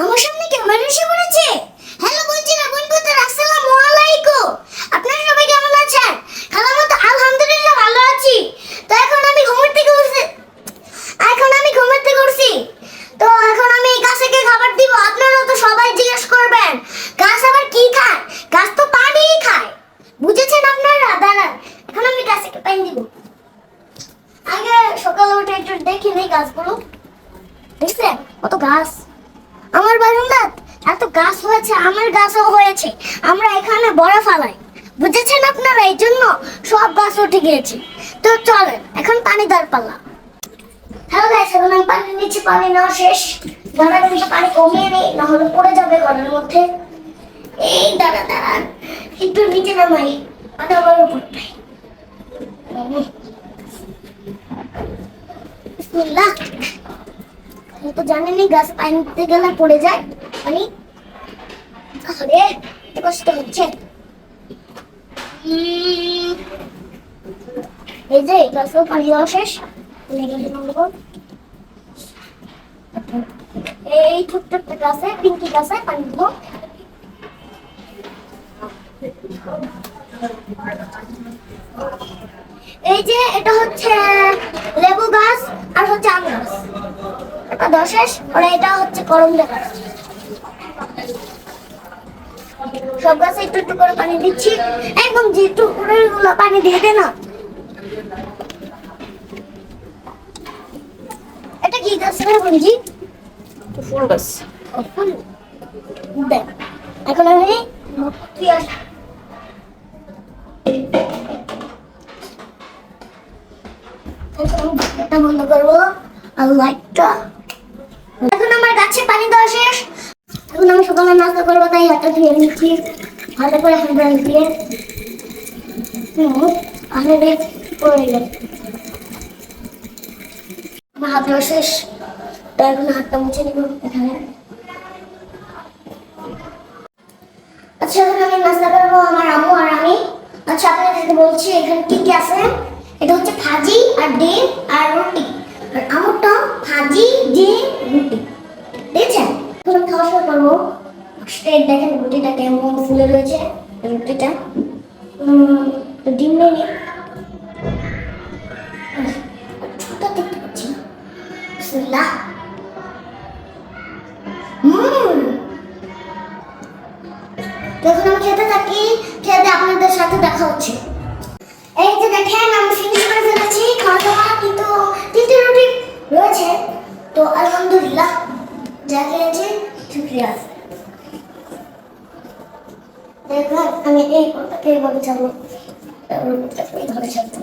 আমার সামনে ক্যামেরা এসে পড়েছে? হ্যালো বলছিরা বন্ধুদের আসসালামু আলাইকুম। আপনারা সবাই কেমন আছেন? খালার মতো আলহামদুলিল্লাহ ভালো আছি। তো এখন আমি ঘুমের থেকে উঠছি। এখন আমি ঘুমের থেকে উঠছি। তো এখন আমি কাছে খাবার দিব। আপনারা তো সবাই জিজ্ঞেস করবেন গাছ আবার কি খায় গাছ তো পানিই খায় বুঝেছেন আপনারা দাঁড়ান এখন আমি গাছে গিয়ে পানি দিব আগে সকালে উঠে একটু দেখি নেই গাছগুলো। দেখছেন কত গাছ। আমার বারান্দাত এত গাছ হয়েছে, আমার গাছও হয়েছে। আমরা এখানে বড় ফালাই। বুঝেছেন আপনারা? এই জন্য সব গাছ উঠে গিয়েছে। তো চলেন, এখন পানি দেওয়ার পাল্লা হ্যালো গাইস এখন আমি পানি নিচ্ছি পানি নেওয়া শেষ। দাঁড়া আমি পানি কমিয়ে নেই না হলে পড়ে যাবে ঘরের মধ্যে। এই দাঁড়া দাঁড়ান একটু নিচে নামাই। পানি আমার উপর। বিসমিল্লাহ আমি তো জানেনই গাছ পানি দিতে গেলে পড়ে যায়। এত কষ্ট হচ্ছে? এই যে, গাছেও পানি দেওয়া শেষ। এই ছোট্ট একটা গাছে, পিঙ্কি গাছে পানি দিব। এই যে এটা হচ্ছে লেবু গাছ আর হচ্ছে আম গাছ। এটা দেওয়া আর এটা হচ্ছে করমচা গাছ। সব গাছে একটু একটু করে পানি দিচ্ছি। একদম যে একটু গুলো পানি দিয়ে দে না। এটা কি গাছ রে বঞ্জি ফুল গাছ। এখন আমি তুই বন্ধ করব। এখন আমার গাছে পানি দেওয়া শেষ। এখন আমি সকালে নাস্তা করব, তাই হাতটা ধুয়ে নিচ্ছি। ভালো করে দিয়ে মুছে আচ্ছা এখন আমি নাস্তা করব আমার আম্মু আর আমি। আচ্ছা আপনাদের বলছি, এখানে কি কি আছে? এটা হচ্ছে ভাজি আর ডিম আর রুটি। আর আমুরটা ভাজি ডিম রুটি। দেখছেন? এখন খাওয়া শুরু করব। স্ট্রেট দেখেন, রুটিটা কেমন ফুলে রয়েছে, রুটিটা। ডিম নিই না। যখন আমি খেতে থাকি, খেতে আপনাদের সাথে দেখা হচ্ছে। এই যে দেখেন, আমি তিনটে রুটি রয়েছে। তো আলহামদুলিল্লাহ, যা খেয়েছি, শুক্রিয়া। আছে দেখুন আমি এই এইভাবে যাব ধরে ছাড়তে